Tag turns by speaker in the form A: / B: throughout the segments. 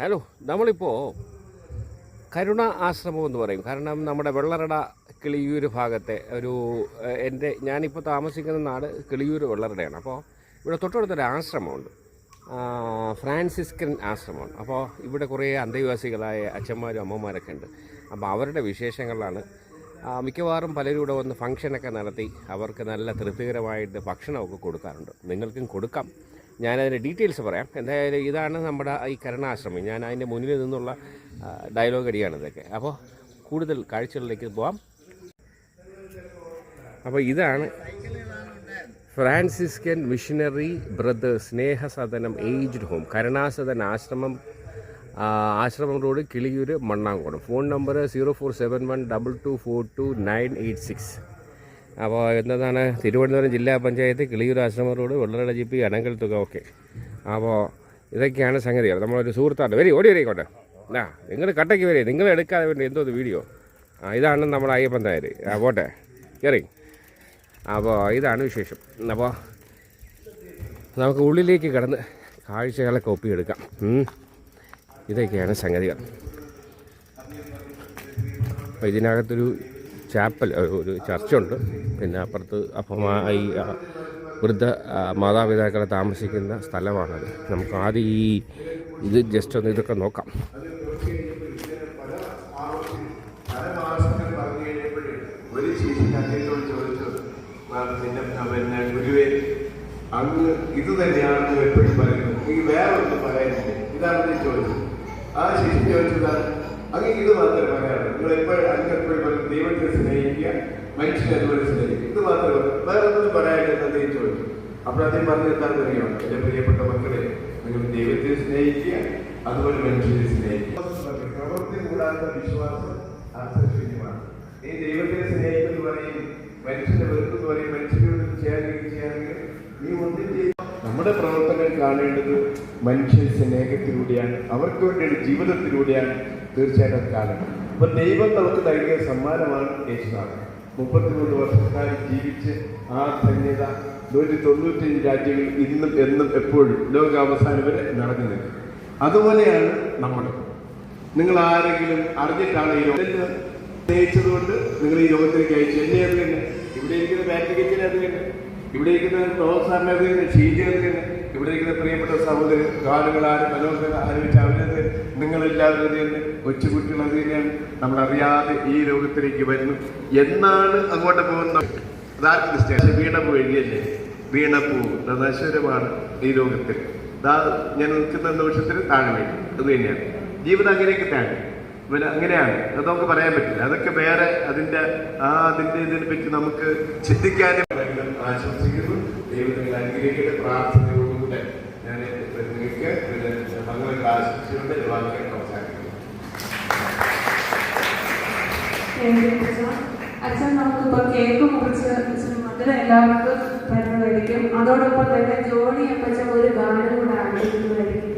A: Hello നമ്മളിപ്പോൾ കരുണ ആശ്രമം എന്ന് പറയും. കാരണം നമ്മുടെ വെള്ളറട കിളിയൂർ ഭാഗത്തെ ഒരു എന്റെ ഞാനിപ്പോൾ താമസിക്കുന്ന നാട് കിളിയൂർ വെള്ളറടയാണ്. അപ്പോൾ ഇവിടെ തൊട്ടടുത്തൊരു ആശ്രമമുണ്ട്. ഫ്രാൻസിസ്കൻ ആശ്രമമാണ് അപ്പോൾ ഇവിടെ കുറേ അന്തേവാസികളായ അച്ഛന്മാരും അമ്മമാരൊക്കെ ഉണ്ട്. അപ്പോൾ അവരുടെ വിശേഷങ്ങളിലാണ് മിക്കവാറും പലരും ഇവിടെ വന്ന് ഫംഗ്ഷനൊക്കെ നടത്തി അവർക്ക് നല്ല തൃപ്തികരമായിട്ട് ഭക്ഷണമൊക്കെ കൊടുക്കാറുണ്ട്. നിങ്ങൾക്കും കൊടുക്കാം. ഞാനതിന്റെ ഡീറ്റെയിൽസ് പറയാം. എന്തായാലും ഇതാണ് നമ്മുടെ ഈ കരുണാശ്രമം. ഞാൻ അതിന്റെ മുന്നിൽ നിന്നുള്ള ഡയലോഗ് അടിയാണ് ഇതൊക്കെ. അപ്പോൾ കൂടുതൽ കാഴ്ചകളിലേക്ക് പോവാം. അപ്പോൾ ഇതാണ് Franciscan missionary brothers Snehasadanam aged home. Karunasadan ആശ്രമം Ashramam road Kiliyoor Mannankode. Phone number zero four seven one double two four two nine eight six. അപ്പോൾ എന്നതാണ് തിരുവനന്തപുരം ജില്ലാ panchayat Kiliyoor Ashrama road Vellarada G P അനങ്കൽ തുക. Okay. അപ്പോൾ ഇതൊക്കെയാണ് സംഗതികൾ നമ്മളൊരു സുഹൃത്താണ്. വരി ഓടി വരിക്കോട്ടെ ആ നിങ്ങൾ കട്ടയ്ക്ക് വരെ. നിങ്ങൾ എടുക്കാതെ വേണ്ടി എന്തോ വീഡിയോ. ആ ഇതാണ് നമ്മുടെ അയ്യപ്പൻ നായർ ആ പോട്ടെ. കയറി അപ്പോൾ ഇതാണ് വിശേഷം. അപ്പോൾ നമുക്ക് ഉള്ളിലേക്ക് കിടന്ന് കാഴ്ചകളെ എടുക്കാം. ഇതൊക്കെയാണ് സംഗതികൾ. അപ്പോൾ ഇതിനകത്തൊരു ചാപ്പൽ ഒരു- ചർച്ചുണ്ട്. പിന്നെ അപ്പുറത്ത് അപ്പം ഈ വൃദ്ധ മാതാപിതാക്കളെ താമസിക്കുന്ന സ്ഥലമാണത്. നമുക്ക് ആദ്യം ഈ ഇത് ജസ്റ്റ് ഒന്ന് ഇതൊക്കെ നോക്കാം.
B: ഒരു ശിഷ്യൻ ചോദിച്ചു "ആ, പിന്നെ പിന്നെ ഗുരുവേ അങ്ങ് ഇത് തന്നെയാണെന്ന് എപ്പോഴും പറയുന്നു. ഈ വേറെ ഒന്നും പറയാനില്ല? ഇതാണ് ചോദിച്ചു ചോദിച്ചത്. ആ ശിഷ്യൻ ചോദിച്ചതാണ് അങ്ങ് ഇത് മാത്രമേ പറയാറുള്ളൂ നിങ്ങൾ എപ്പോഴും എപ്പോഴും ദൈവത്തെ സ്നേഹിക്കുക മനുഷ്യനെ അതുപോലെ സ്നേഹിക്കുക. ഇത് മാത്രമേ വേറെ ഒന്നും പറയാനില്ല അദ്ദേഹം ചോദിച്ചു. അപ്പോൾ അതേ പറഞ്ഞത് എന്താണെന്ന് അറിയാം എന്റെ പ്രിയപ്പെട്ട മക്കളെ നിങ്ങൾ ദൈവത്തെ സ്നേഹിക്കുക അതുപോലെ മനുഷ്യനെ സ്നേഹിക്കുക. പ്രവൃത്തി കൂടാത്ത വിശ്വാസം അർത്ഥശൂന്യമാണ്. ഈ ദൈവത്തെ സ്നേഹിക്കുന്നു പറയും മനുഷ്യനെ വെറുക്കുന്ന പറയും മനുഷ്യനോട് ചെയ്യാനെങ്കിൽ ചെയ്യാനെങ്കിൽ നീ ഒന്നും ചെയ്യും നമ്മുടെ പ്രവർത്തനം കാണേണ്ടത് മനുഷ്യ സ്നേഹത്തിലൂടെയാണ് അവർക്ക് വേണ്ടിയുള്ള ജീവിതത്തിലൂടെയാണ് തീർച്ചയായിട്ടും കാലം. അപ്പം ദൈവം നമുക്ക് നൽകിയ സമ്മാനമാണ് യേശുനാഥൻ. മുപ്പത്തിമൂന്ന് വർഷക്കാലം ജീവിച്ച് ആ ധന്യത നൂറ്റി തൊണ്ണൂറ്റഞ്ച് രാജ്യങ്ങളിൽ ഇന്നും എന്നും എപ്പോഴും ലോകാവസാനം വരെ നടന്നു നിൽക്കും. അതുപോലെയാണ് നമ്മൾ നിങ്ങൾ ആരെങ്കിലും അറിഞ്ഞിട്ടാണ് ഈ ലോകത്തിൽ സ്നേഹിച്ചത് കൊണ്ട് നിങ്ങൾ ഈ ലോകത്തിലേക്ക് അയച്ചു. എന്നെ അറിയുന്നത് ഇവിടെ ഇരിക്കുന്ന ബാറ്റിംഗ് അറിയുന്നത് ഇവിടെ ഇരിക്കുന്ന ടോസ് അത് അറിയുന്നത് ഷീജ അത് തന്നെ. ഇവിടെ ഇരിക്കുന്ന പ്രിയപ്പെട്ട സഹോദരൻ കാലുകളാരും മനോഹരം ആലോചിച്ച് അവരത് നിങ്ങളെല്ലാവരും അത് തന്നെ കൊച്ചുകുട്ടികൾ അത് തന്നെയാണ്. നമ്മൾ അറിയാതെ ഈ ലോകത്തിലേക്ക് വരുന്നു. എന്നാണ് അങ്ങോട്ട് പോകുന്നത്? അതാർക്കും സ്റ്റേഷൻ വീണപ്പൂ എഴുതിയല്ലേ? വീണപ്പൂ നശ്വരമാണ് ഈ ലോകത്തിൽ. ദാ ഞാൻ നിൽക്കുന്ന നിമിഷത്തിൽ താഴെ വേണ്ടി അത് തന്നെയാണ്. ജീവിതം അങ്ങനെയൊക്കെ താഴെ പിന്നെ അങ്ങനെയാണ്. അത് നമുക്ക് പറയാൻ പറ്റില്ല. അതൊക്കെ വേറെ അതിന്റെ ആ അതിന്റെ ഇതിനെ പറ്റി നമുക്ക് ചിന്തിക്കാനും ആശംസിക്കുന്നു
C: അച്ഛൻ നമുക്കിപ്പോൾ കേക്ക് മുറിച്ച് മധുരം എല്ലാവർക്കും തരുന്നതായിരിക്കും. അതോടൊപ്പം തന്നെ ജോണി അപ്പച്ചൻ ഒരു ഗാനം കൂടെ ആഗ്രഹിക്കുന്നതായിരിക്കും.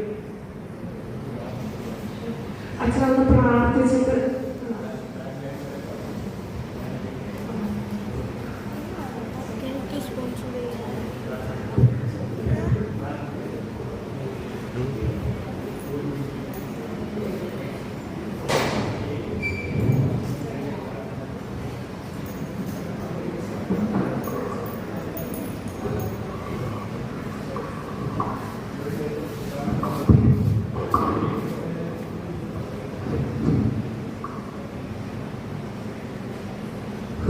C: അച്ഛൻ ഒന്ന് പ്രാർത്ഥിച്ചിട്ട്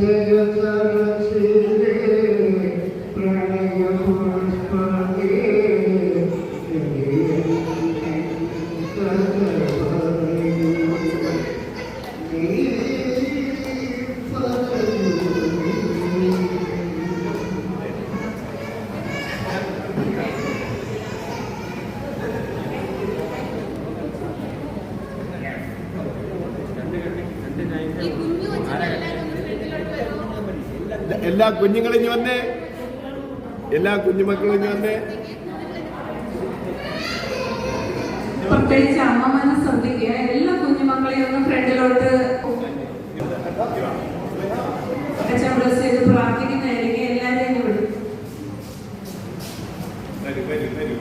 C: जगत प्रणय പ്രണയപുഷ്പമേ
B: എല്ലാ കുഞ്ഞുങ്ങളും ഇഞ്ഞ് വന്നേ? എല്ലാ കുഞ്ഞുമക്കളും ഇഞ്ഞ് വന്നേ?
D: പ്രത്യേകിച്ച് അമ്മമാരെ ശ്രദ്ധിക്കുക. എല്ലാ കുഞ്ഞുമക്കളെയും ഒന്ന് ഫ്രണ്ടിലോട്ട് അച്ഛൻ ബ്ലസ് ചെയ്ത് പ്രാർത്ഥിക്കുന്നതായിരിക്കും എല്ലാവരെയും ഒന്ന് വിടും
B: വരൂ വരൂ വരൂ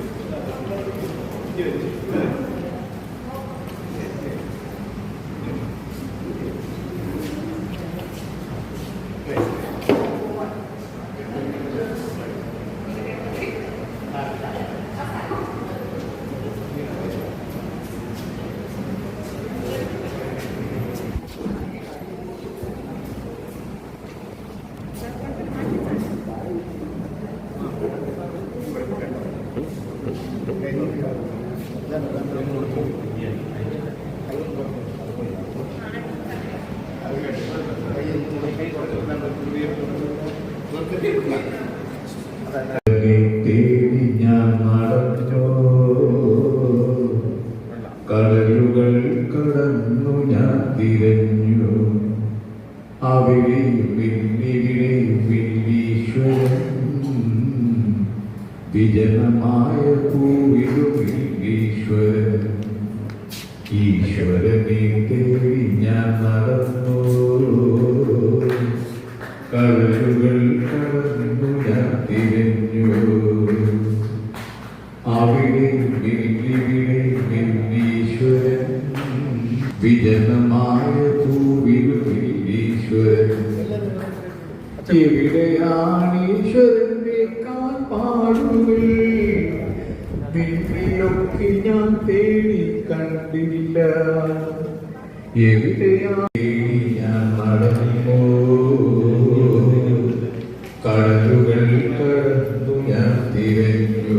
E: തേടി ഞാൻ നടന്നോ കടലുകൾ കടന്നു ഞാൻ തിരഞ്ഞു അവിടെ വില്ലിവിടെ വില്ലീശ്വരൻ വിജനമായ പൂവിലും വില്ലീശ്വരൻ ഈശ്വരനെ തേടി ഞാൻ നടന്നു കടലുകൾ കടന്നു ഞാൻ തിരഞ്ഞു അവിടെ വില്ലിവിടെ വില്ലീശ്വരൻ വിജനമായ എവിടെയാണ് ഞാൻ നടന്നു കടലുകൾ കടന്നു ഞാൻ തിരഞ്ഞു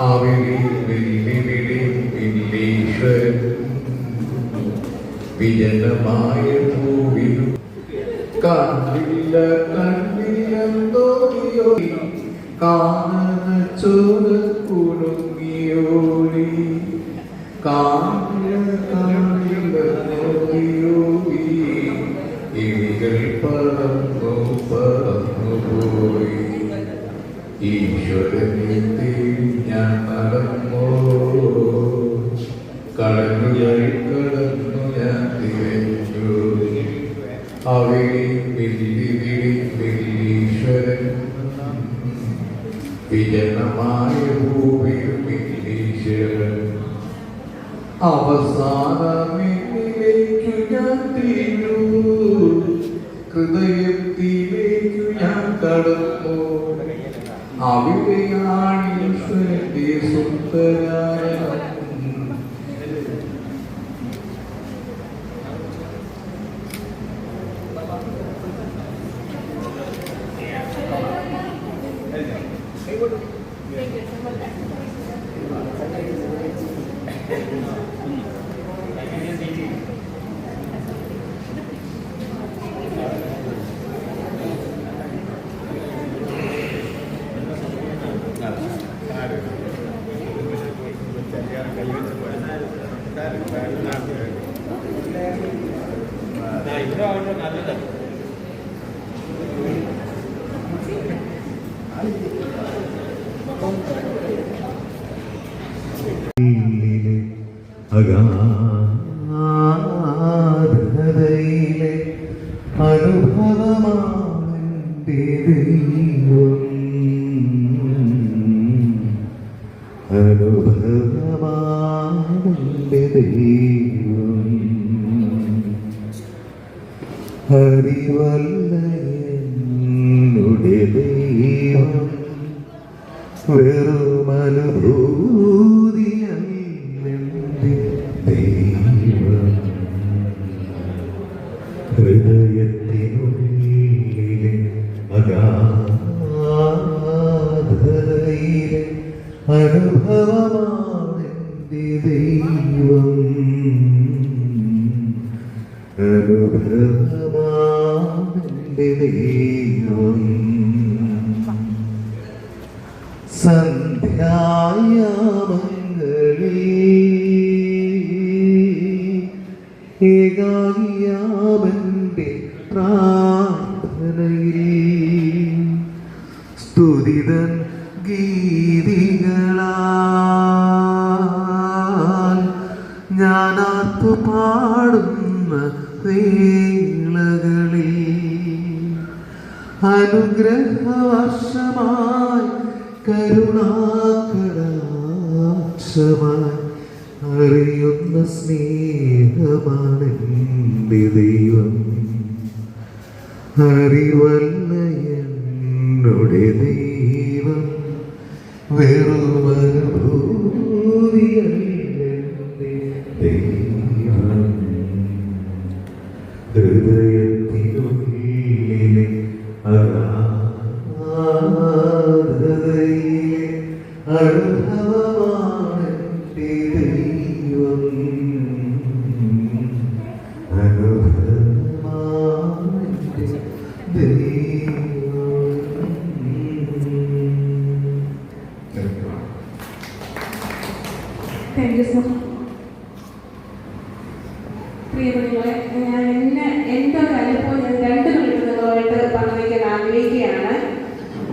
E: അവിടെ വെല്ലിവിടെ വില്ലീശ്വരൻ വിജനമായ പൂവിലും കണ്ടില്ല കണ്ടില്ലെന്തോടിയോ കാണന ചോര കുടുങ്ങിയോടി. കാണില്ല
F: சித்தராய deveria ഏകാകിയാമന്റെ പ്രാർത്ഥനയിൽ സ്തുതിതൻ ഗീതികളാൽ ഞാനാത്തു പാടുന്ന വേളകളിൽ അനുഗ്രഹവർഷമായി കരുണാകടാക്ഷമായി അറിയുന്ന സ്നേഹമാണ് ദൈവം. അറിവല്ല എന്നോടെ ദൈവം. വെറുമനുഭൂതിയല്ലെന്റെ ദൈവം. ഹൃദയത്തിനുള്ളിലെ അനുഭവമാണെന്റെ ദൈവം അനുഭവമാണെന്റെ ദൈവം
D: താങ്ക് യു സർ പ്രിയപ്പെട്ടവരെ ഞാൻ എന്നെ എന്റെ ഒരു അനുഭവം ഞാൻ രണ്ട് മിനിറ്റ് നിങ്ങളുമായിട്ട് പങ്കുവയ്ക്കാൻ ആഗ്രഹിക്കുകയാണ്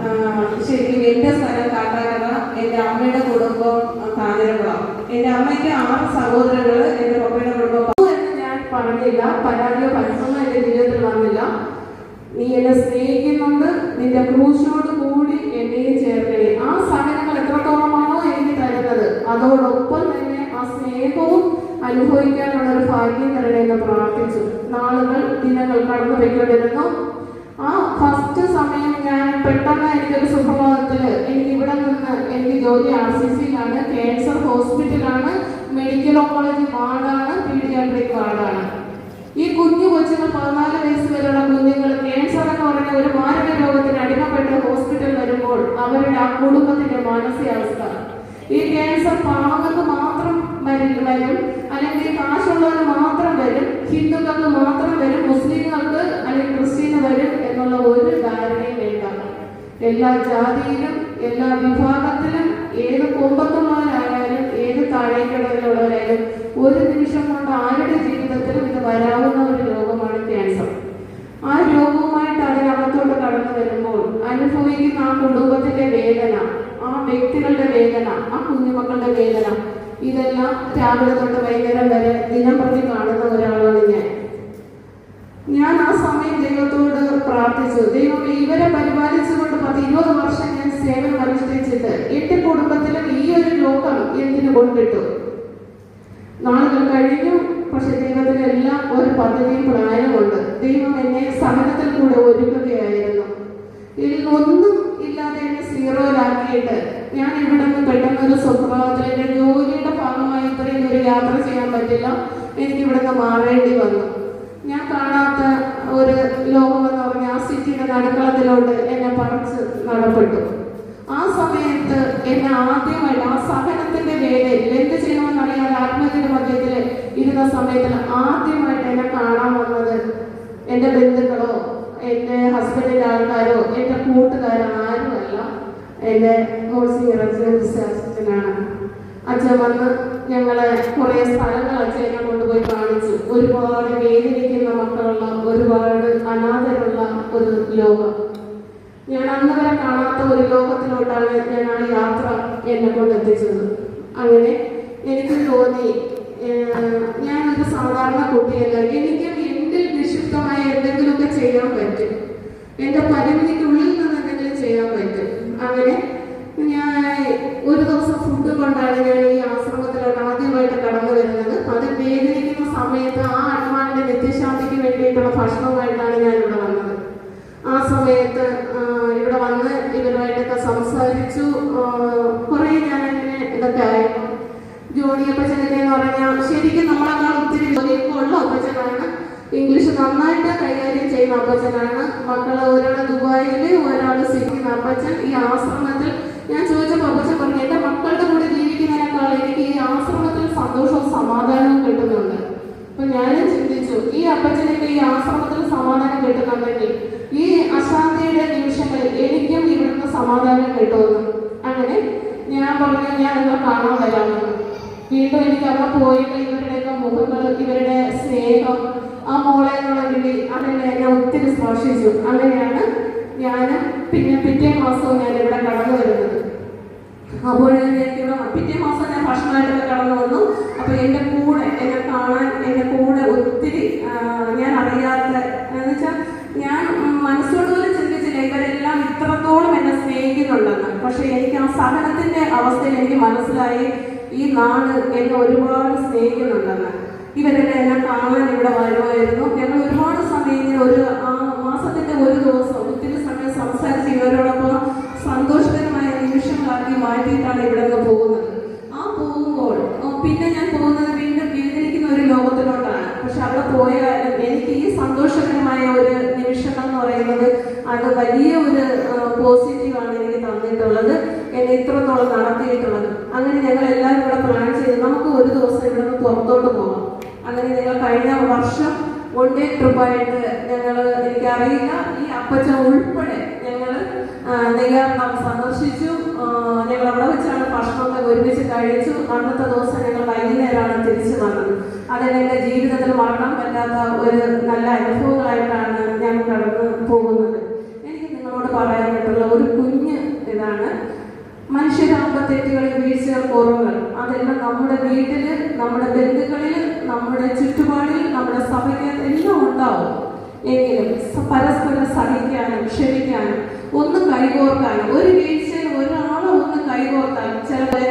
D: ആഹ് ശരിക്കും എന്റെ സ്ഥലം കാട്ടാക്കട എന്റെ അമ്മയുടെ കുടുംബം കാഞ്ഞിരകുളം എന്റെ അമ്മയ്ക്ക് ആറ് സഹോദരങ്ങൾ എന്റെ പപ്പയുടെ കുടുംബം എന്ന് ഞാൻ പറഞ്ഞില്ല പരാതിയോ പരിശ്രമം എന്റെ ജീവിതത്തിൽ വന്നില്ല നീ എന്നെ സ്നേഹിക്കുന്നുണ്ട് നിന്റെ ക്രൂശോട് കൂടി എന്നെയും ചേർക്കണേ ആ സഹനങ്ങൾ എത്രത്തോളമാണോ എനിക്ക് തരുന്നത് അതോടൊപ്പം തന്നെ ആ സ്നേഹവും അനുഭവിക്കാനുള്ള ഒരു ഭാഗ്യം തരണേ എന്ന് പ്രാർത്ഥിച്ചു ദിനങ്ങൾ കടന്നു പോയിക്കൊണ്ടിരുന്നു ആ ഫസ്റ്റ് സമയം ഞാൻ പെട്ടെന്ന് എനിക്കൊരു സുപ്രഭാതത്തിൽ എനിക്ക് ഇവിടെ നിന്ന് എനിക്ക് ജോലി ആർ സി സിയിലാണ് ക്യാൻസർ ഹോസ്പിറ്റലാണ് മെഡിക്കൽ ഓങ്കോളജി വാർഡാണ് പീഡിയാട്രിക് വാർഡാണ് ഈ കുഞ്ഞു കൊച്ചുങ്ങൾ പതിനാല് വയസ്സ് വരെയുള്ള കുഞ്ഞുങ്ങൾ ക്യാൻസർ എന്ന് പറയുന്ന ഒരു മാരക രോഗത്തിന് അടിമപ്പെട്ട ഹോസ്പിറ്റൽ വരുമ്പോൾ അവരുടെ ആ കുടുംബത്തിന്റെ മാനസികാവസ്ഥ. ഈ ക്യാൻസർ പാവങ്ങൾക്ക് മാത്രം വരും അല്ലെങ്കിൽ കാശുള്ളവർ മാത്രം വരും ഹിന്ദുക്കൾക്ക് മാത്രം വരും മുസ്ലിങ്ങൾക്ക് അല്ലെങ്കിൽ ക്രിസ്ത്യന് വരും എന്നുള്ള ഒരു ധാരണയും വേണ്ട. എല്ലാ ജാതിയിലും എല്ലാ വിഭാഗത്തിലും ഏത് കുമ്പത്തുള്ളവരായാലും ഏത് താഴേക്കിടയിലുള്ളവരായാലും ഒരു നിമിഷം കൊണ്ട് ആരുടെ ജീവിതത്തിലും ഇത് വരാവുന്ന ഒരു രോഗമാണ് ക്യാൻസർ ആ രോഗവുമായിട്ട് അതിനകത്തോട്ട് കടന്നു വരുമ്പോൾ അനുഭവിക്കുന്ന ആ കുടുംബത്തിന്റെ വേദന ആ വ്യക്തികളുടെ വേദന ആ കുഞ്ഞുമക്കളുടെ വേദന ഇതെല്ലാം രാവിലെ തൊട്ട് വൈകുന്നേരം വരെ ദിനം പ്രതി കാണുന്ന ഒരാളാണ് ഞാൻ. ഞാൻ ആ സമയം ദൈവത്തോട് പ്രാർത്ഥിച്ചു. ദൈവം ഇവരെ പരിപാലിച്ചുകൊണ്ട് പത്ത് ഇരുപത് വർഷം ഞാൻ സേവനം അനുഷ്ഠിച്ചിട്ട് എന്റെ കുടുംബത്തിലും ഈ ഒരു ലോകം എന്തിനു കൊണ്ടിട്ടു? നാളുകൾ കഴിഞ്ഞു പക്ഷെ ദൈവത്തിന് എല്ലാം ഒരു പദ്ധതിയും പ്ലാനുമുണ്ട് ദൈവം എന്നെ സഹനത്തിൽ കൂടെ ഒരുക്കുകയായിരുന്നു. ഇതിൽ ഒന്നും ഇല്ലാതെ എന്നെ സീറോയിലാക്കിയിട്ട് ഞാൻ ഇവിടെ നിന്ന് പെട്ടെന്ന് ഒരു സുപ്രഭാതത്തിൽ എന്റെ ജോലിയുടെ ഭാഗമായി ഇത്രയും ഒരു യാത്ര ചെയ്യാൻ പറ്റില്ല. എനിക്ക് ഇവിടെ നിന്ന് മാറേണ്ടി വന്നു. ഞാൻ കാണാത്ത ഒരു ലോകമെന്ന് പറഞ്ഞ ആ സിറ്റിയുടെ നടുക്കളത്തിലോട്ട് എന്നെ പറിച്ച് നടപ്പെട്ടു. ആ സമയത്ത് എന്നെ ആദ്യമായിട്ട് ആ സഹനത്തിന്റെ വേലയിൽ എന്ത് ചെയ്യണമെന്ന് അറിയാതെ ആത്മഹത്യയുടെ മധ്യത്തിൽ ഇരുന്ന സമയത്തിൽ ആദ്യമായിട്ട് എന്നെ കാണാൻ വന്നത് എന്റെ ബന്ധുക്കളോ എന്റെ ഹസ്ബൻഡിന്റെ ആൾക്കാരോ എന്റെ കൂട്ടുകാരോ ആരുമല്ല കോഴ്സിംഗ് റെസിഡൻസ് അച്ഛനാണ് അച്ഛൻ വന്ന് ഞങ്ങളെ കുറേ സ്ഥലങ്ങൾ അച്ഛനെ കൊണ്ടുപോയി കാണിച്ചു. ഒരുപാട് വേദനിക്കുന്ന മക്കളുള്ള ഒരുപാട് അനാഥരുള്ള ഒരു ലോകം. ഞാൻ അന്ന് വരെ കാണാത്ത ഒരു ലോകത്തിലോട്ടാണ് ഞാൻ ആ യാത്ര എന്നെ കൊണ്ടെത്തിച്ചത്. അങ്ങനെ എനിക്ക് തോന്നി ഞാനൊരു സാധാരണ കുട്ടിയല്ല. എനിക്ക് എന്റെ നിക്ഷിപ്തമായ എന്തെങ്കിലുമൊക്കെ ചെയ്യാൻ പറ്റും. എന്റെ പരിമിതിക്കുള്ളിൽ നിന്ന് എന്തെങ്കിലും ചെയ്യാൻ പറ്റും. അങ്ങനെ ഞാൻ ഒരു ദിവസം ഫുഡ് കൊണ്ടാണ് ഞാൻ ഈ ആശ്രമത്തിലോട്ട് ആദ്യമായിട്ട് കടന്നു വരുന്നത്. അത് വേദനിക്കുന്ന സമയത്ത് ആ ആത്മാവിന്റെ നിത്യശാന്തിക്ക് വേണ്ടിയിട്ടുള്ള ഭക്ഷണവുമായിട്ടാണ് ഞാൻ ഇവിടെ വന്നത്. ആ സമയത്ത് ഇവിടെ വന്ന് ഇവരുമായിട്ടൊക്കെ സംസാരിച്ചു. കുറെ ഞാൻ ഇതൊക്കെ ആയിരുന്നു ജോണി അപ്പച്ചനൊക്കെ എന്ന് പറഞ്ഞാൽ ശരിക്കും നമ്മളെക്കാൾ ഒത്തിരി ജോലിയൊക്കെ ഉള്ള ഇംഗ്ലീഷ് നന്നായിട്ട് കൈകാര്യം ചെയ്യുന്ന അപ്പച്ചനാണ്. മക്കൾ ഒരാൾ ദുബായിൽ ഒരാൾ സിക്കുന്ന അപ്പച്ചൻ ഈ ആശ്രമത്തിൽ ഞാൻ ചോദിച്ചപ്പോൾ അപ്പച്ചൻ പറഞ്ഞു എന്റെ മക്കളുടെ കൂടെ ജീവിക്കുന്നതിനേക്കാൾ എനിക്ക് ഈ ആശ്രമത്തിൽ സന്തോഷവും സമാധാനവും കിട്ടുന്നുണ്ട്. അപ്പൊ ഞാനും ചിന്തിച്ചു ഈ അപ്പച്ചനൊക്കെ ഈ ആശ്രമത്തിൽ സമാധാനം കിട്ടുന്നുണ്ടെങ്കിൽ ഈ അശാന്തിയുടെ നിമിഷങ്ങളിൽ എനിക്കും ഇവിടുന്ന് സമാധാനം കിട്ടുമെന്ന്. അങ്ങനെ ഞാൻ പറഞ്ഞു ഞാൻ ഇന്ന് കാണാൻ വരാമെന്ന്. വീണ്ടും എനിക്ക് അവിടെ പോയിട്ട് ഇവരുടെയൊക്കെ മുഖങ്ങൾ ഇവരുടെ സ്നേഹം ആ മോളെ എന്നുള്ള വിളി ഞാൻ ഒത്തിരി സ്പർശിച്ചു. അങ്ങനെയാണ് ഞാൻ പിന്നെ പിറ്റേ മാസവും ഞാൻ ഇവിടെ കടന്നു വരുന്നത്. അപ്പോൾ എനിക്ക് ഇവിടെ പിറ്റേ മാസം ഞാൻ ഭക്ഷണമായിട്ടൊക്കെ കടന്നു വന്നു. അപ്പോൾ എന്റെ കൂടെ എന്നെ കാണാൻ എന്റെ കൂടെ ഒത്തിരി ഞാൻ അറിയാത്ത എന്ന് വെച്ചാൽ ഞാൻ മനസ്സോട് പോലും ചിന്തിച്ചില്ല ഇവരെല്ലാം ഇത്രത്തോളം എന്നെ സ്നേഹിക്കുന്നുണ്ടെന്ന്. പക്ഷെ എനിക്ക് ആ സഹനത്തിന്റെ അവസ്ഥയിൽ എനിക്ക് മനസ്സിലായി ഈ നാട് എന്നെ ഒരുപാട് സ്നേഹിക്കുന്നുണ്ടെന്ന്. ഇവരെന്നെ എല്ലാം കാണാൻ ഇവിടെ വരുമായിരുന്നു. ഞങ്ങൾ ഒരുപാട് സമയം ഇങ്ങനെ ഒരു ആ മാസത്തിന്റെ ഒരു ദിവസം ഒത്തിരി സമയം സംസാരിച്ച് ഇവരോടൊപ്പം സന്തോഷകരമായ നിമിഷങ്ങളാക്കി മാറ്റിയിട്ടാണ് ഇവിടെ നിന്ന് പോകുന്നത്. ആ പോകുമ്പോൾ പിന്നെ ഞാൻ പോകുന്നത് വീണ്ടും വേദനിക്കുന്ന ഒരു ലോകത്തിലോട്ടാണ്. പക്ഷെ അവിടെ പോയാലും എനിക്ക് ഈ സന്തോഷകരമായ ഒരു നിമിഷങ്ങൾ എന്ന് പറയുന്നത് അത് വലിയ ഒരു പോസിറ്റീവാണ് എനിക്ക് തന്നിട്ടുള്ളത്. എന്നെ ഇത്രത്തോളം നടത്തിയിട്ടുള്ളത്. അങ്ങനെ ഞങ്ങൾ എല്ലാവരും കൂടെ പ്ലാൻ ചെയ്ത് നമുക്ക് ഒരു ദിവസം ഇവിടെ നിന്ന് പുറത്തോട്ട് പോകാം. അങ്ങനെ ഞങ്ങൾ കഴിഞ്ഞ വർഷം വൺ ഡേ ട്രിപ്പായിട്ട് ഞങ്ങൾ എനിക്കറിയില്ല ഈ അപ്പച്ച ഉൾപ്പെടെ ഞങ്ങൾ നെയ്യാറിനാം സന്ദർശിച്ചു. ഞങ്ങൾ അവിടെ വെച്ചാണ് ഭക്ഷണമൊക്കെ ഒരുമിച്ച് കഴിച്ചു. അന്നത്തെ ദിവസം ഞങ്ങൾ വൈകുന്നേരമാണ് തിരിച്ചു വന്നത്. എന്റെ ജീവിതത്തിൽ മറക്കാൻ പറ്റാത്ത ഒരു നല്ല അനുഭവങ്ങളായിട്ടാണ് ഞാൻ കടന്നു പോകുന്നത്. എനിക്ക് നിങ്ങളോട് പറയാനായിട്ടുള്ള ഒരു കുഞ്ഞ് ഇതാണ്. മനുഷ്യരാകുമ്പോൾ തെറ്റുകളിൽ വീഴ്ചകൾ കുറവുകൾ അതെല്ലാം നമ്മുടെ വീട്ടിൽ നമ്മുടെ ബന്ധുക്കളിൽ നമ്മുടെ ചുറ്റുപാടിൽ നമ്മുടെ സഭയ്ക്ക് എല്ലാം ഉണ്ടാവും. എങ്കിലും പരസ്പരം സഹിക്കാനും ക്ഷമിക്കാനും ഒന്ന് കൈകോർക്കാനും ഒരു വീഴ്ചയിൽ ഒരാളെ ഒന്ന് കൈകോർക്കാനും ചിലപ്പോൾ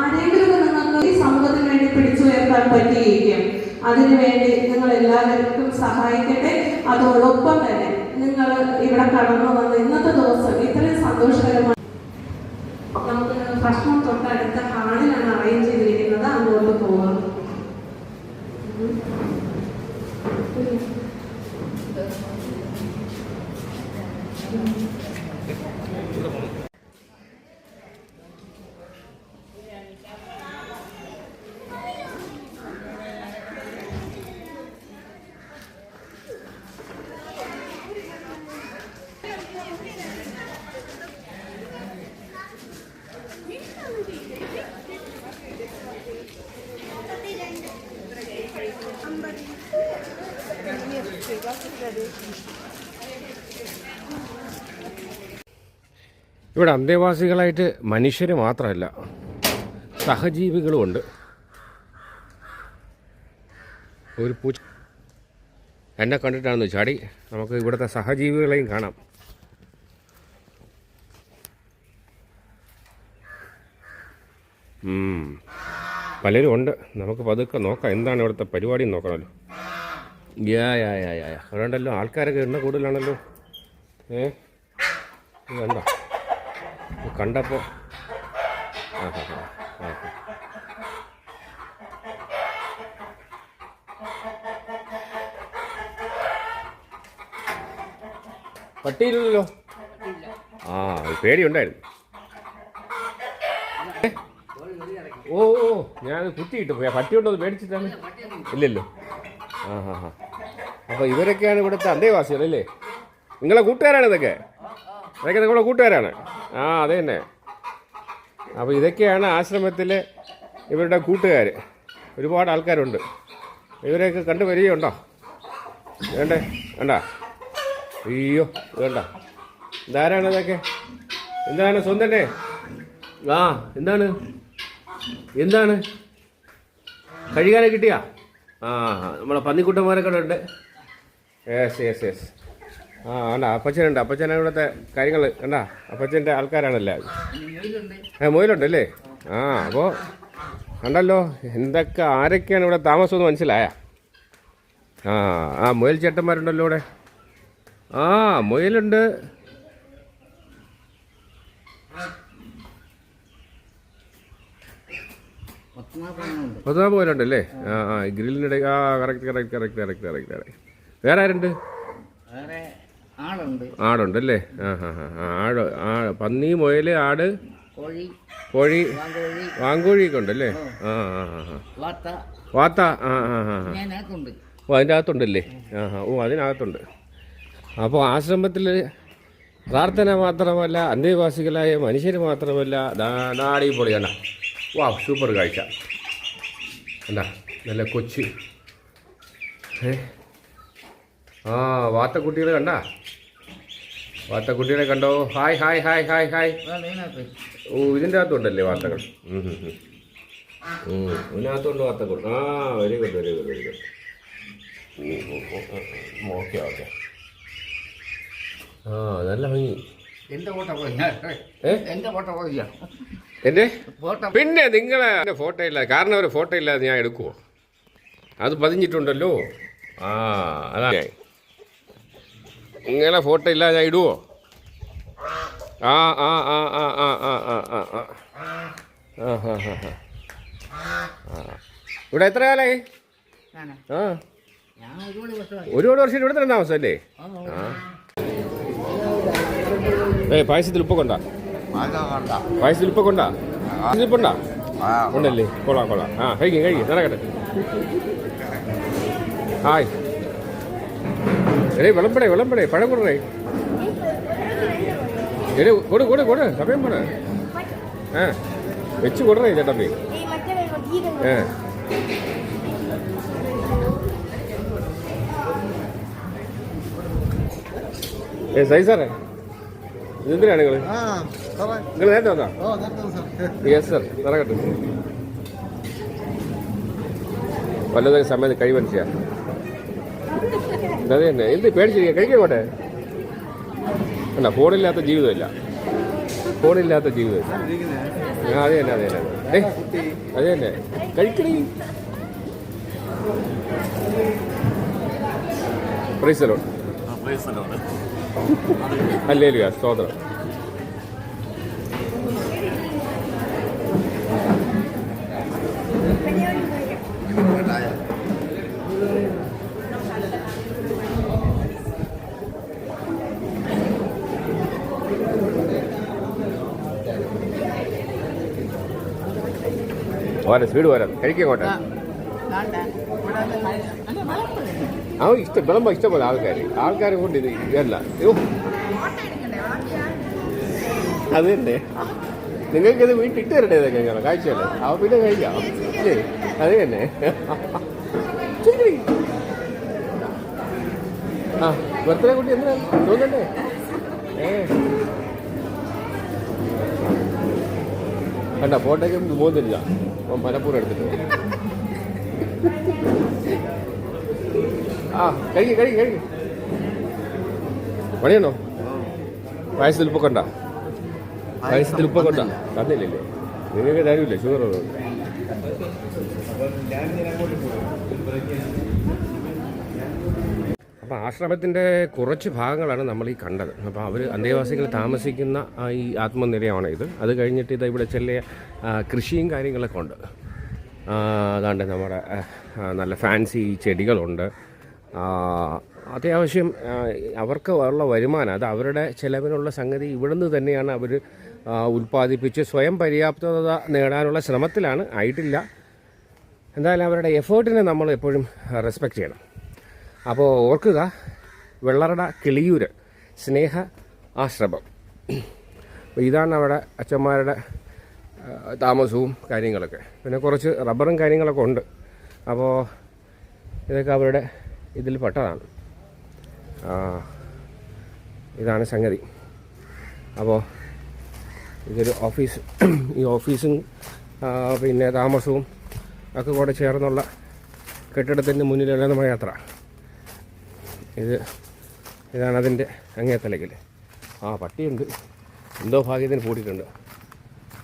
D: ആരെങ്കിലും നിങ്ങൾക്ക് ഈ സമൂഹത്തിന് വേണ്ടി പിടിച്ചുയർത്താൻ പറ്റിയിരിക്കും. അതിനുവേണ്ടി നിങ്ങൾ എല്ലാവർക്കും സഹായിക്കട്ടെ. അതോടൊപ്പം തന്നെ നിങ്ങൾ ഇവിടെ കടന്നു വന്ന് ഇന്നത്തെ ദിവസം ഇത്രയും സന്തോഷകരമായി നമുക്ക് ഭക്ഷണം തൊട്ടടുത്ത ഹാളിലാണ് അറേഞ്ച് ചെയ്തിരിക്കുന്നത്. അങ്ങോട്ട് പോവാം.
A: ഇവിടെ അന്തേവാസികളായിട്ട് മനുഷ്യർ മാത്രമല്ല സഹജീവികളുമുണ്ട്. ഒരു പൂച്ച എന്നെ കണ്ടിട്ടാണെന്ന് ചാടി നമുക്ക് ഇവിടുത്തെ സഹജീവികളെയും കാണാം. പലരും ഉണ്ട്. നമുക്ക് പതുക്കെ നോക്കാം എന്താണ് ഇവിടുത്തെ പരിപാടി നോക്കണമല്ലോ. യാ യാ യാ യാ യാ. ആൾക്കാരൊക്കെ എണ്ണ കൂടുതലാണല്ലോ. ഏ? എന്താ കണ്ടപ്പോൾ ആ ആ ഹാ പട്ടിയില്ലല്ലോ? ആ ഒരു പേടിയുണ്ടായിരുന്നു? ഓ ഓ ഞാൻ കുത്തിയിട്ട് പോയി. പട്ടി ഉണ്ടോ എന്ന് പേടിച്ചിട്ടാണ്. ഇല്ലല്ലോ. ആ ഹാ ഹാ അപ്പോൾ ഇവരൊക്കെയാണ് ഇവിടുത്തെ അന്തേവാസികൾ അല്ലേ? നിങ്ങളെ കൂട്ടുകാരാണ് ഇതൊക്കെ? ഇതൊക്കെ നിങ്ങളെ കൂട്ടുകാരാണ്? ആ അതെ തന്നെ അപ്പോൾ ഇതൊക്കെയാണ് ആശ്രമത്തിലെ ഇവരുടെ കൂട്ടുകാർ ഒരുപാട് ആൾക്കാരുണ്ട്. ഇവരെയൊക്കെ കണ്ടു വരികയുണ്ടോ? വേണ്ടേ? വേണ്ട? അയ്യോ വേണ്ട. ഇതാരാണ് ഇതൊക്കെ? എന്താണ് സ്വന്തല്ലേ ആ എന്താണ്? എന്താണ്? കഴുകാനെ കിട്ടിയാ? ആ നമ്മളെ പന്നിക്കുട്ടന്മാരൊക്കെ ഉണ്ട് യെസ് യെസ് യെസ്. ആ അല്ല അപ്പച്ചനുണ്ട്. അപ്പച്ചനാണ് ഇവിടുത്തെ കാര്യങ്ങൾ കണ്ടാ? അപ്പച്ചന്റെ ആൾക്കാരാണല്ലേ? ഏ മുയലുണ്ടല്ലേ? ആ അപ്പോൾ കണ്ടല്ലോ എന്തൊക്കെ ആരൊക്കെയാണ് ഇവിടെ താമസം എന്ന് മനസ്സിലായ? ആ ആ മുയൽ ചേട്ടന്മാരുണ്ടല്ലോ ഇവിടെ. ആ മുയലുണ്ട്. പത്താം അല്ലേ ആ ആ ഗ്രില്ലിനിടയിൽ ആ correct correct correct correct correct correct വേറെ ആരുണ്ട്?
G: വേറെ
A: അല്ലേ ആ ഹാ ഹാ ആ ആട് ആ പന്നി മുയൽ ആട്
G: കോഴി
A: കോഴി
G: വാങ്കോഴി
A: വാങ്കോഴിയൊക്കെ ഉണ്ടല്ലേ? ആ. ആ
G: വാത്ത.
A: ആ ആ ആ ഓ അതിന്റെ അകത്തുണ്ടല്ലേ ആ ആ ഓ അതിനകത്തുണ്ട്. അപ്പോൾ ആശ്രമത്തിൽ പ്രാർത്ഥന മാത്രമല്ല അന്തേവാസികളായ മനുഷ്യർ മാത്രമല്ല നാടി പൊളിയണ്ട വാ സൂപ്പർ കാഴ്ച. എന്താ നല്ല കൊച്ച്. ഏ? ആ വാത്തക്കുട്ടികളെ കണ്ട? വാത്തക്കുട്ടികളെ കണ്ടോ? Hi hi hi hi hi. ഓ ഇതിന്റെ അകത്തുണ്ടല്ലേ വാർത്തകൾ ഇതിനകത്തുണ്ട് വാർത്തകൾ. ആ very good very good very good okay okay. ആ നല്ല ഭംഗി.
G: എന്റെ
A: പിന്നെ നിങ്ങളെ ഫോട്ടോ ഇല്ല കാരണം ഒരു ഫോട്ടോ ഇല്ലാതെ ഞാൻ എടുക്കുവോ? അത് പതിഞ്ഞിട്ടുണ്ടല്ലോ. ആ അതാ. നിങ്ങളെ ഫോട്ടോ ഇല്ല ഞാൻ ഇടുവോ? ആ ആ ആ ആ ആ ആ ആ ആ ആ. ആ ഹാ ഹാ ഹാ ആ. ഇവിടെ എത്ര
G: കാലായി?
A: ആ.
G: ഒരുപാട്
A: വർഷം ഇവിടെ തന്നെ താമസമല്ലേ
G: അല്ലേ?
A: ആ ഏ പായസത്തിൽ ഉപ്പ് കൊണ്ടാ പായസത്തിൽ ഉപ്പ് കൊണ്ടാ ഉപ്പുണ്ടാ? ഉണ്ടല്ലേ? കൊള്ളാം കൊള്ളാം. ആ കഴിക്കും കഴിക്കും. നടക്കട്ടെ. ഹായ് எடே விளம்படை விளம்படை பழகுடுறை எடே கொடு கொடு கொடு சமயம் பண்ண. ஆ வச்சு கொடுறா இதை தம்பி. ஆ. ஏ சரி சார். இது எந்திரி அணுகள். இங்கே நேரத்தை வந்தா? Yes sir. தரகட்டு. வல்லதாக சமயத்து கழிவன்சியா അത് തന്നെ എന്ത് പേടിച്ചിരിക്കുക കഴിക്കാൻ അല്ല ഫോണില്ലാത്ത ജീവിതമില്ല. ഫോണില്ലാത്ത ജീവിതമില്ല. അതെ തന്നെ അതെ തന്നെ അതെ. തന്നെ കഴിക്കണി പ്രൈസലോ അല്ലേ സ്തോത്രം. പോരാ സ്പീഡ് പോരാ കഴിക്കോട്ടെ ആ ഇഷ്ടം വിളമ്പോ ഇഷ്ടംപോലെ ആൾക്കാർ ആൾക്കാരെ കൊണ്ട് ഇത് അയ്യോ അത് തന്നെ. നിങ്ങൾക്ക് ഇത് വീട്ടിൽ ഇട്ട് തരണ്ടേ ഇതൊക്കെ കാഴ്ചയല്ലേ അവ പിന്നെ കഴിക്കാം. ഇല്ലേ അത് തന്നെ. ആ ബർത്ത്ഡേ കുട്ടി എന്തിനാ? തോന്നണ്ടേ? ഏ. കണ്ട ഫോട്ടോയ്ക്ക് പോകും തരില്ല അപ്പം മലപ്പൂർ എടുത്തിട്ട് ആ കഴിക്കും കഴിക്കും കഴിക്കും പണിയണോ വയസ്സിൽ ഇപ്പൊ കണ്ട പായസത്തിൽ ഇപ്പൊ കണ്ട കണ്ടില്ലല്ലേ നിങ്ങൾക്ക് കാര്യമില്ല ഷുഗർ അപ്പോൾ ആശ്രമത്തിന്റെ കുറച്ച് ഭാഗങ്ങളാണ് നമ്മൾ ഈ കണ്ടത്. അപ്പോൾ അവർ അന്തേവാസികൾ താമസിക്കുന്ന ഈ ആത്മനിലയമാണ് ഇത്. അത് കഴിഞ്ഞിട്ട് ഇത് ഇവിടെ ചെല്ലിയ കൃഷിയും കാര്യങ്ങളൊക്കെ ഉണ്ട്. അതാണ്ട് നമ്മുടെ നല്ല ഫാൻസി ചെടികളുണ്ട്. അത്യാവശ്യം അവർക്ക് ഉള്ള വരുമാനം അത് അവരുടെ ചിലവിനുള്ള സംഗതി ഇവിടുന്ന് തന്നെയാണ് അവർ ഉൽപ്പാദിപ്പിച്ച് സ്വയം പര്യാപ്തത നേടാനുള്ള ശ്രമത്തിലാണ്. ആയിട്ടില്ല. എന്തായാലും അവരുടെ എഫേർട്ടിനെ നമ്മൾ എപ്പോഴും റെസ്പെക്റ്റ് ചെയ്യണം. അപ്പോൾ ഓർക്കുക വെള്ളറട കിളിയൂര് സ്നേഹ ആശ്രമം. ഇതാണ് അവിടെ അച്ഛന്മാരുടെ താമസവും കാര്യങ്ങളൊക്കെ. പിന്നെ കുറച്ച് റബ്ബറും കാര്യങ്ങളൊക്കെ ഉണ്ട്. അപ്പോൾ ഇതൊക്കെ അവരുടെ ഇതിൽ പെട്ടതാണ്. ഇതാണ് സംഗതി. അപ്പോൾ ഇതൊരു ഓഫീസ് ഈ ഓഫീസും പിന്നെ താമസവും ഒക്കെ കൂടെ ചേർന്നുള്ള കെട്ടിടത്തിന്റെ മുന്നിലുള്ള നമ്മുടെ യാത്ര. ഇത് ഇതാണ് അതിന്റെ അങ്ങേത്തലകിൽ ആ പട്ടിയുണ്ട്. എന്തോ ഭാഗ്യത്തിന് പൂട്ടിയിട്ടുണ്ട്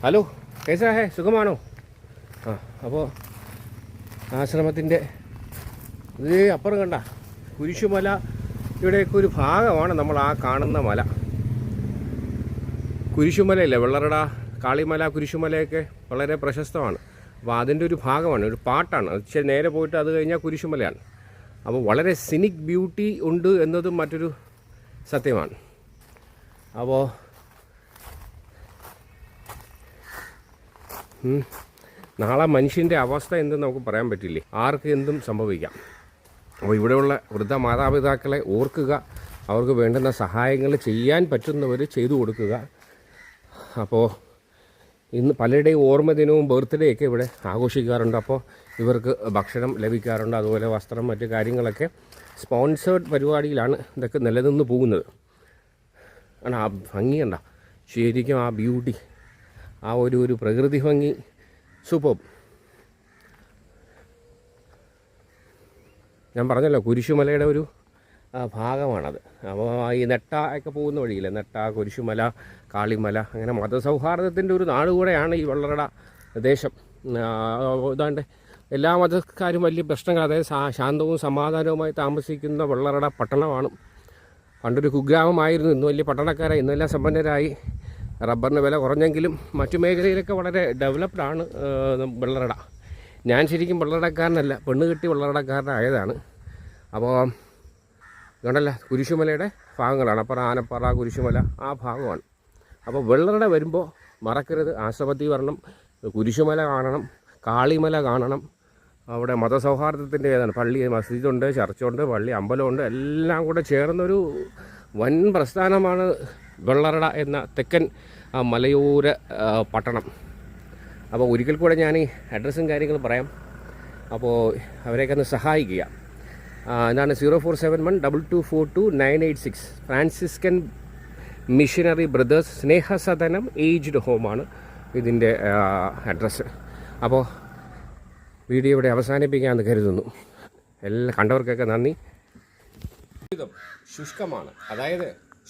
A: ഹലോ കേസാ ഹേ സുഖമാണോ? ആ അപ്പോൾ ആശ്രമത്തിന്റെ ഇത് അപ്പുറം കണ്ട കുരിശുമല ഇവിടെയൊക്കെ ഒരു ഭാഗമാണ് നമ്മൾ ആ കാണുന്ന മല. കുരിശുമലയില്ലേ വെള്ളറട കാളിമല കുരിശുമലയൊക്കെ വളരെ പ്രശസ്തമാണ്. അപ്പോൾ അതിന്റെ ഒരു ഭാഗമാണ് ഒരു പാട്ടാണ്. നേരെ പോയിട്ട് അത് കഴിഞ്ഞാൽ കുരിശുമലയാണ്. അപ്പോൾ വളരെ സിനിക് ബ്യൂട്ടി ഉണ്ട് എന്നതും മറ്റൊരു സത്യമാണ്. അപ്പോൾ. നാളെ മനുഷ്യന്റെ അവസ്ഥ എന്തെന്ന് നമുക്ക് പറയാൻ പറ്റില്ലേ? ആർക്ക് എന്തും സംഭവിക്കാം. അപ്പോൾ ഇവിടെയുള്ള വൃദ്ധ മാതാപിതാക്കളെ ഓർക്കുക അവർക്ക് വേണ്ടുന്ന സഹായങ്ങൾ ചെയ്യാൻ പറ്റുന്നവർ ചെയ്തു കൊടുക്കുക. അപ്പോൾ ഇന്ന് പലരുടെയും ഓർമ്മ ദിനവും ബർത്ത്ഡേ ഒക്കെ ഇവിടെ ആഘോഷിക്കാറുണ്ട്. അപ്പോൾ ഇവർക്ക് ഭക്ഷണം ലഭിക്കാറുണ്ട്. അതുപോലെ വസ്ത്രം മറ്റ് കാര്യങ്ങളൊക്കെ സ്പോൺസേഡ് പരിപാടിയിലാണ് ഇതൊക്കെ നിലനിന്ന് പോകുന്നത്. ആണ് ആ ഭംഗി കണ്ട. ശരിക്കും ആ ബ്യൂട്ടി ആ ഒരു ഒരു പ്രകൃതി ഭംഗി സൂപ്പർ. ഞാൻ പറഞ്ഞല്ലോ കുരിശുമലയുടെ ഒരു ഭാഗമാണത്. അപ്പോൾ ഈ നെട്ട ഒക്കെ പോകുന്ന വഴിയില്ലേ? നെട്ട കുരിശുമല കാളിമല അങ്ങനെ മതസൗഹാർദ്ദത്തിന്റെ ഒരു നാട് കൂടെയാണ് ഈ വെള്ളറട ദേശം. ഇതാണ്ട് എല്ലാ മതക്കാരും വലിയ പ്രശ്നങ്ങൾ അതായത് ശാന്തവും സമാധാനവുമായി താമസിക്കുന്ന വെള്ളറട പട്ടണമാണ്. പണ്ടൊരു കുഗ്രാമമായിരുന്നു ഇന്ന് വലിയ പട്ടണക്കാരായി. ഇന്നെല്ലാം സമ്പന്നരായി. റബ്ബറിന് വില കുറഞ്ഞെങ്കിലും മറ്റു മേഖലയിലൊക്കെ വളരെ ഡെവലപ്ഡ് ആണ് വെള്ളറട. ഞാൻ ശരിക്കും വെള്ളറടക്കാരനല്ല പെണ്ണ് കെട്ടി വെള്ളറടക്കാരനായതാണ്. അപ്പോൾ ഇതുകൊണ്ടല്ല കുരിശുമലയുടെ ഭാഗങ്ങളാണ്. അപ്പറ ആനപ്പാറ കുരിശുമല ആ ഭാഗമാണ്. അപ്പോൾ വെള്ളറട വരുമ്പോൾ മറക്കരുത്. ആശ്രമത്തിൽ വരണം കുരിശുമല കാണണം കാളിമല കാണണം അവിടെ മതസൗഹാർദ്ദത്തിന്റെ ഏതാണ്? പള്ളി മസ്ജിദുണ്ട് ചർച്ചുണ്ട് പള്ളി അമ്പലമുണ്ട് എല്ലാം കൂടെ ചേർന്നൊരു വൻ പ്രസ്ഥാനമാണ് വെള്ളറട എന്ന തെക്കൻ മലയോര പട്ടണം. അപ്പോൾ ഒരിക്കൽ കൂടെ ഞാൻ ഈ അഡ്രസ്സും കാര്യങ്ങളും പറയാം. അപ്പോൾ അവരെയൊക്കെ ഒന്ന് സഹായിക്കുക. എന്താണ് zero four seven one double two four two nine eight six. Franciscan missionary brothers Snehasadanam aged ഹോമാണ് ഇതിന്റെ അഡ്രസ്സ്. അപ്പോൾ വീഡിയോ ഇവിടെ അവസാനിപ്പിക്കാമെന്ന് കരുതുന്നു. എല്ലാ കണ്ടവർക്കൊക്കെ നന്ദി. ജീവിതം ശുഷ്കമാണ്. അതായത്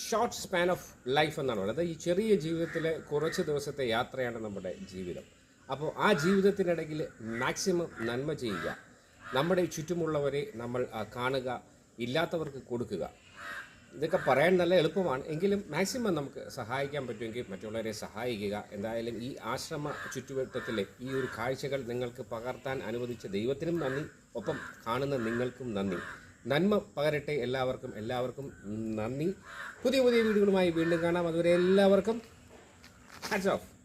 A: ഷോർട്ട് സ്പാൻ ഓഫ് ലൈഫ് എന്നാണ് പറയുന്നത്. ഈ ചെറിയ ജീവിതത്തിലെ കുറച്ച് ദിവസത്തെ യാത്രയാണ് നമ്മുടെ ജീവിതം. അപ്പോൾ ആ ജീവിതത്തിനിടയിൽ മാക്സിമം നന്മ ചെയ്യുക. നമ്മുടെ ചുറ്റുമുള്ളവരെ നമ്മൾ കാണുക ഇല്ലാത്തവർക്ക് കൊടുക്കുക. ഇതൊക്കെ പറയാൻ നല്ല എളുപ്പമാണ്. എങ്കിലും മാക്സിമം നമുക്ക് സഹായിക്കാൻ പറ്റുമെങ്കിൽ മറ്റുള്ളവരെ സഹായിക്കുക. എന്തായാലും ഈ ആശ്രമ ചുറ്റുവട്ടത്തിലെ ഈ ഒരു കാഴ്ചകൾ നിങ്ങൾക്ക് പകർത്താൻ അനുവദിച്ച ദൈവത്തിനും നന്ദി. ഒപ്പം കാണുന്ന നിങ്ങൾക്കും നന്ദി. നന്മ പകരട്ടെ എല്ലാവർക്കും. എല്ലാവർക്കും നന്ദി. പുതിയ പുതിയ വീഡിയോകളുമായി വീണ്ടും കാണാം. അതുവരെ എല്ലാവർക്കും ഹാറ്റ്സ് ഓഫ്